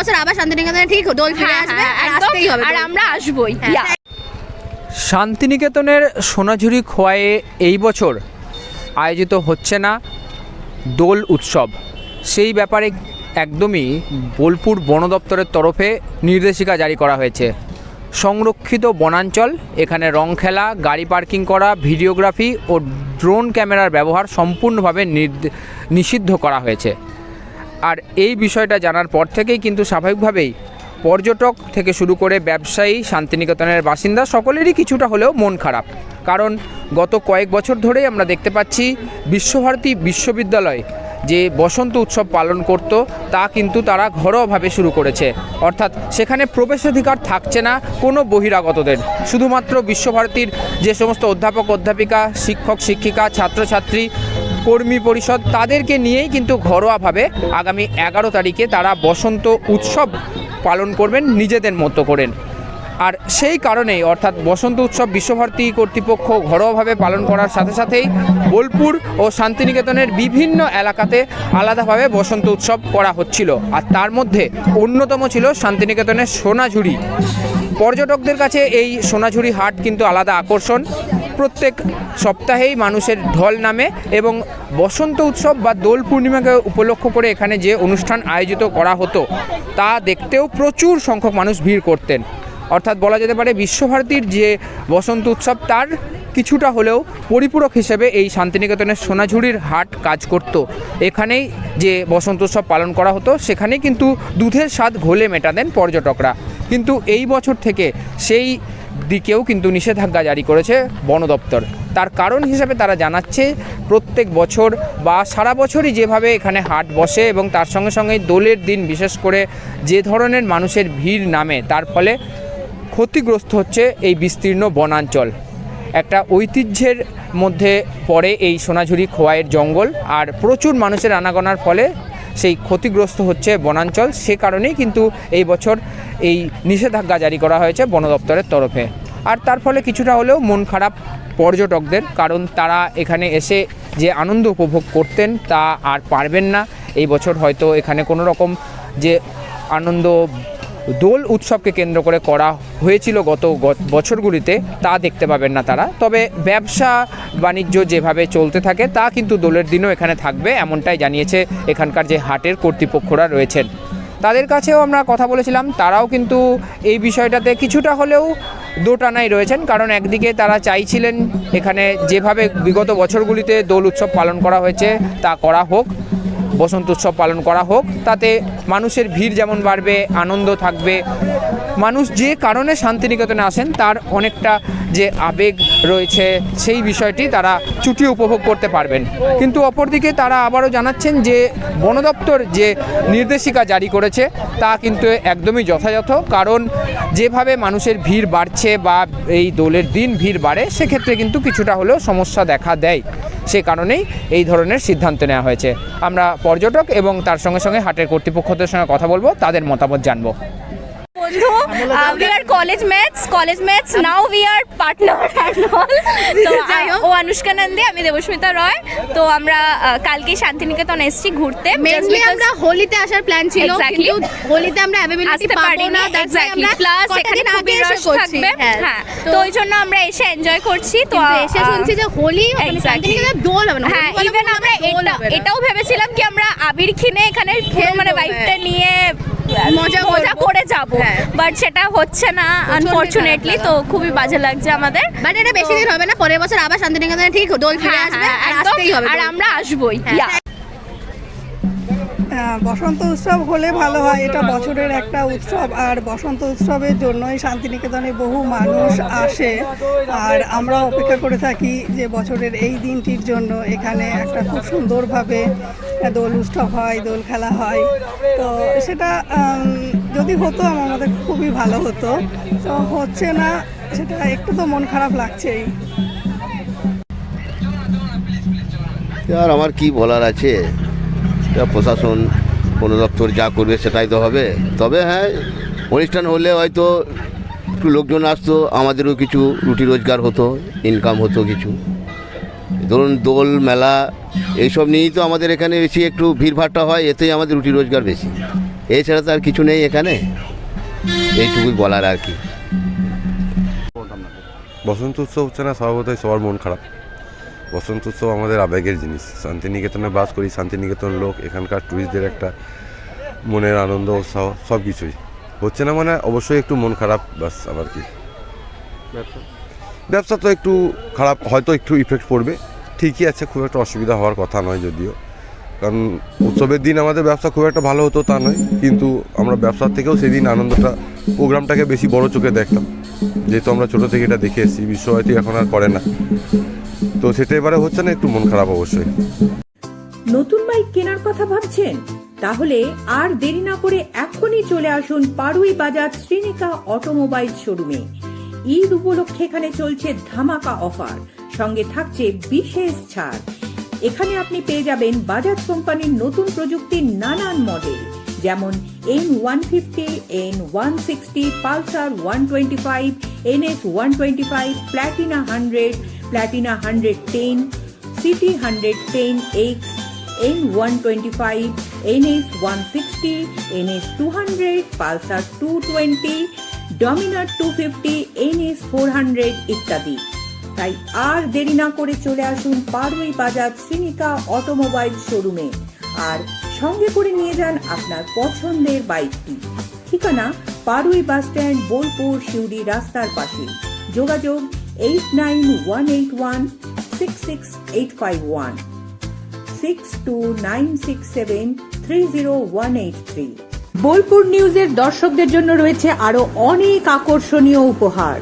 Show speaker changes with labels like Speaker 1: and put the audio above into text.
Speaker 1: বছর আবার শান্তিনিকেতনে ঠিক দোল ফিরে
Speaker 2: হ্যাঁ,
Speaker 1: আসবে
Speaker 2: হ্যাঁ,
Speaker 1: আর আসতেই হবে
Speaker 2: আর আমরা আসবই।
Speaker 1: হ্যাঁ।
Speaker 3: শান্তিনিকেতনের সোনাঝুরি খোয়ায়ে এই বছর আয়োজিত হচ্ছে না দোল উৎসব। সেই ব্যাপারে একদমই বোলপুর বন দপ্তরের তরফে নির্দেশিকা জারি করা হয়েছে। সংরক্ষিত বনাঞ্চল এখানে রং খেলা গাড়ি পার্কিং করা ভিডিওগ্রাফি ও ড্রোন ক্যামেরার ব্যবহার সম্পূর্ণভাবে নির্দে- নিষিদ্ধ করা হয়েছে। আর এই বিষয়টা জানার পর থেকেই কিন্তু স্বাভাবিকভাবেই পর্যটক থেকে শুরু করে ব্যবসায়ী, শান্তিনিকেতনের বাসিন্দা সকলেরই কিছুটা হলেও মন খারাপ। কারণ গত কয়েক বছর ধরেই আমরা দেখতে পাচ্ছি বিশ্বভারতী বিশ্ববিদ্যালয় যে বসন্ত উৎসব পালন করত, তা কিন্তু তারা ঘরোয়াভাবে শুরু করেছে। অর্থাৎ সেখানে প্রবেশাধিকার থাকছে না কোনো বহিরাগতদের। শুধুমাত্র বিশ্বভারতীর যে সমস্ত অধ্যাপক, অধ্যাপিকা, শিক্ষক, শিক্ষিকা, ছাত্রছাত্রী কর্মী পরিষদ তাদেরকে নিয়েই কিন্তু ঘরোয়াভাবে আগামী এগারো তারিখে তারা বসন্ত উৎসব পালন করবেন নিজেদের মতো করেন আর সেই কারণেই অর্থাৎ বসন্ত উৎসব বিশ্বভারতী কর্তৃপক্ষ ঘরোয়াভাবে পালন করার সাথে সাথেই বোলপুর ও শান্তিনিকেতনের বিভিন্ন এলাকাতে আলাদাভাবে বসন্ত উৎসব করা হচ্ছিল। আর তার মধ্যে অন্যতম ছিল শান্তিনিকেতনের সোনাঝুরি। পর্যটকদের কাছে এই সোনাঝুরি হাট কিন্তু আলাদা আকর্ষণ। প্রত্যেক সপ্তাহেই মানুষের ঢল নামে এবং বসন্ত উৎসব বা দোল পূর্ণিমাকে উপলক্ষ করে এখানে যে অনুষ্ঠান আয়োজিত করা হতো, তা দেখতেও প্রচুর সংখ্যক মানুষ ভিড় করতেন। অর্থাৎ বলা যেতে পারে বিশ্বভারতীর যে বসন্ত উৎসব, তার কিছুটা হলেও পরিপূরক হিসেবে এই শান্তিনিকেতনের সোনাঝুরির হাট কাজ করত। এখানেই যে বসন্ত উৎসব পালন করা হতো, সেখানেই কিন্তু দুধের স্বাদ ঘোলে মেটাতেন পর্যটকরা। কিন্তু এই বছর থেকে সেই দিকেও কিন্তু নিষেধাজ্ঞা জারি করেছে বন দপ্তর। তার কারণ হিসেবে তারা জানাচ্ছে, প্রত্যেক বছর বা সারা বছরই যেভাবে এখানে হাট বসে এবং তার সঙ্গে সঙ্গে দোলের দিন বিশেষ করে যে ধরনের মানুষের ভিড় নামে, তার ফলে ক্ষতিগ্রস্ত হচ্ছে এই বিস্তীর্ণ বনাঞ্চল। একটা ঐতিহ্যের মধ্যে পড়ে এই সোনাঝুরি খোয়াইয়ের জঙ্গল, আর প্রচুর মানুষের আনাগোনার ফলে সেই ক্ষতিগ্রস্ত হচ্ছে বনাঞ্চল। সে কারণেই কিন্তু এই বছর এই নিষেধাজ্ঞা জারি করা হয়েছে বন দপ্তরের তরফে। আর তার ফলে কিছুটা হলেও মন খারাপ পর্যটকদের, কারণ তারা এখানে এসে যে আনন্দ উপভোগ করতেন তা আর পারবেন না। এই বছর হয়তো এখানে কোনো রকম যে আনন্দ দোল উৎসবকে কেন্দ্র করে করা হয়েছিল গত বছরগুলিতে, তা দেখতে পাবেন না তারা। তবে ব্যবসা বাণিজ্য যেভাবে চলতে থাকে, তা কিন্তু দোলের দিনও এখানে থাকবে, এমনটাই জানিয়েছে এখানকার যে হাটের কর্তৃপক্ষরা রয়েছেন। তাদের কাছেও আমরা কথা বলেছিলাম, তারাও কিন্তু এই বিষয়টাতে কিছুটা হলেও দোটানাই রয়েছেন, কারণ একদিকে তারা চাইছিলেন এখানে যেভাবে বিগত বছরগুলিতে দোল উৎসব পালন করা হয়েছে তা করা হোক। বসন্ত উৎসব পালন করা হোক, তাতে মানুষের ভিড় যেমন বাড়বে, আনন্দ থাকবে। মানুষ যে কারণে শান্তিনিকেতনে আসেন, তার অনেকটা যে আবেগ রয়েছে, সেই বিষয়টি তারা চুটি উপভোগ করতে পারবেন। কিন্তু অপরদিকে তারা আবারও জানাচ্ছেন যে, বন দপ্তর যে নির্দেশিকা জারি করেছে, তা কিন্তু একদমই যথাযথ। কারণ যেভাবে মানুষের ভিড় বাড়ছে বা এই দোলের দিন ভিড় বাড়ে, সেক্ষেত্রে কিন্তু কিছুটা হলেও সমস্যা দেখা দেয়। সে কারণেই এই ধরনের সিদ্ধান্ত নেওয়া হয়েছে। আমরা পর্যটক এবং তার সঙ্গে সঙ্গে হাটের কর্তৃপক্ষদের সঙ্গে কথা বলব, তাদের মতামত জানব।
Speaker 2: বন্ধু we are college maths college maths now we are partner তো। ও অনুষ্কা নন্দী আমি দেবস্মিতা রয় তো আমরা কালকে শান্তিনিকেতন এসেছি ঘুরতে
Speaker 1: মেনলি আমরা হোলিতে আসার প্ল্যান ছিল কিন্তু হোলিতে আমরা অ্যাভেলেবিলিটি পাবো না
Speaker 2: এক্স্যাক্টলি প্লাস এখানে খুবই রশ। থাকবে
Speaker 1: হ্যাঁ
Speaker 2: হ্যাঁ
Speaker 1: তো
Speaker 2: ওই জন্য আমরা এসে এনজয় করছি তো
Speaker 1: এসে শুনছি যে হোলি. শান্তিনিকেতনে দোল হবে না
Speaker 2: হ্যাঁ ইভেন আমরা। এটাও ভেবেছিলাম কি আমরা আবির কিনে এখানে পুরো মানে
Speaker 1: হ্যাঁ।
Speaker 2: বাইকটা নিয়ে
Speaker 1: মজা
Speaker 2: মজা করে যাব
Speaker 1: হ্যাঁ।
Speaker 2: বাট সেটা হচ্ছে না আনফরচুনেটলি তো খুবই বাজে লাগছে আমাদের
Speaker 1: বাট এটা বেশি দিন হবে না পরের বছর আবার শান্তিনিকেতনে ঠিক দোল ফিরে
Speaker 2: হ্যাঁ,
Speaker 1: আসবে
Speaker 2: হ্যাঁ,
Speaker 1: আর
Speaker 2: একদম।
Speaker 1: হবে
Speaker 2: আর আমরা আসবই
Speaker 1: হ্যাঁ।
Speaker 4: হ্যাঁ, বসন্ত উৎসব হলে ভালো হয়, এটা বছরের একটা উৎসব। আর বসন্ত উৎসবের জন্যই শান্তিনিকেতনে বহু মানুষ আসে। আর আমরা অপেক্ষা করে থাকি যে বছরের এই দিনটির জন্য এখানে একটা খুব সুন্দরভাবে দোল উৎসব হয়, দোল খেলা হয়। তো সেটা যদি হতো আমাদের খুবই ভালো হতো। তো হচ্ছে না, সেটা একটু তো মন খারাপ লাগছেই।
Speaker 5: আর আমার কি বলার আছে? প্রশাসন বন দপ্তর যা করবে সেটাই তো হবে। তবে হ্যাঁ অনুষ্ঠান হলে হয়তো একটু লোকজন আসতো, আমাদেরও কিছু রুটি রোজগার হতো ইনকাম হতো কিছু। ধরুন দোল, মেলা, এইসব নিয়েই তো আমাদের এখানে বেশি একটু ভিড়ভাট্টা হয়, এতেই আমাদের রুটি রোজগার বেশি। এছাড়া তো আর কিছু নেই এখানে। এইটুকুই বলার আর কি।
Speaker 6: বসন্ত উৎসব হচ্ছে না, স্বভাবতই সবার মন খারাপ। বসন্ত উৎসব আমাদের আবেগের জিনিস। শান্তিনিকেতনে বাস করি শান্তিনিকেতন লোক এখানকার ট্যুরিস্টদের একটা মনের আনন্দ উৎসাহ সব কিছুই হচ্ছে না মানে অবশ্যই একটু মন খারাপ বাস আবার কি। ব্যবসা? তো একটু খারাপ হয়তো একটু ইফেক্ট পড়বে। ঠিকই আছে খুব একটা অসুবিধা হওয়ার কথা নয় যদিও। কারণ উৎসবের দিন আমাদের ব্যবসা খুব একটা ভালো হতো তা নয়। কিন্তু আমরা ব্যবসার থেকেও সেদিন আনন্দটা প্রোগ্রামটাকে বেশি বড় চোখে দেখতাম। যেহেতু আমরা ছোটো থেকে এটা দেখে এসেছি বিশ্ব হয়তো এখন আর করে না। তো সেটা এবারে হচ্ছে না, একটু মন খারাপ অবশ্যই।
Speaker 7: নতুন বাইক কেনার কথা ভাবছেন? তাহলে আর দেরি না করে এখনই চলে আসুন পাড়ুই বাজার শ্রীনিকা অটোমোবাইল শোরুমে। ঈদ উপলক্ষে এখানে চলছে ধামাকা অফার, সঙ্গে থাকছে বিশেষ ছাড়। এখানে আপনি পেয়ে যাবেন বাজাজ কোম্পানির নতুন প্রযুক্তির নানান মডেল। যেমন N one fifty N one sixty Pulsar one twenty five NS one twenty five Platina hundred Platina hundred ten CT hundred ten X N one twenty five NS one sixty NS two hundred Pulsar two twenty Dominar two fifty NS four hundred ইত্যাদি। তাই আর দেরি না করে চলে আসুন পারুই বাজার Shrinika automobile শোরুমে। আর সঙ্গে করে নিয়ে যান আপনার পছন্দের বাইকটি। ঠিকানা পারুই বাস স্ট্যান্ড, বোলপুর শিউড়ি রাস্তার পাশে। যোগাযোগ eight nine one eight one six six eight five one. Six two nine six seven three zero one eight three. Bolpur নিউজের দর্শকদের জন্য রয়েছে আরও অনেক আকর্ষণীয় উপহার।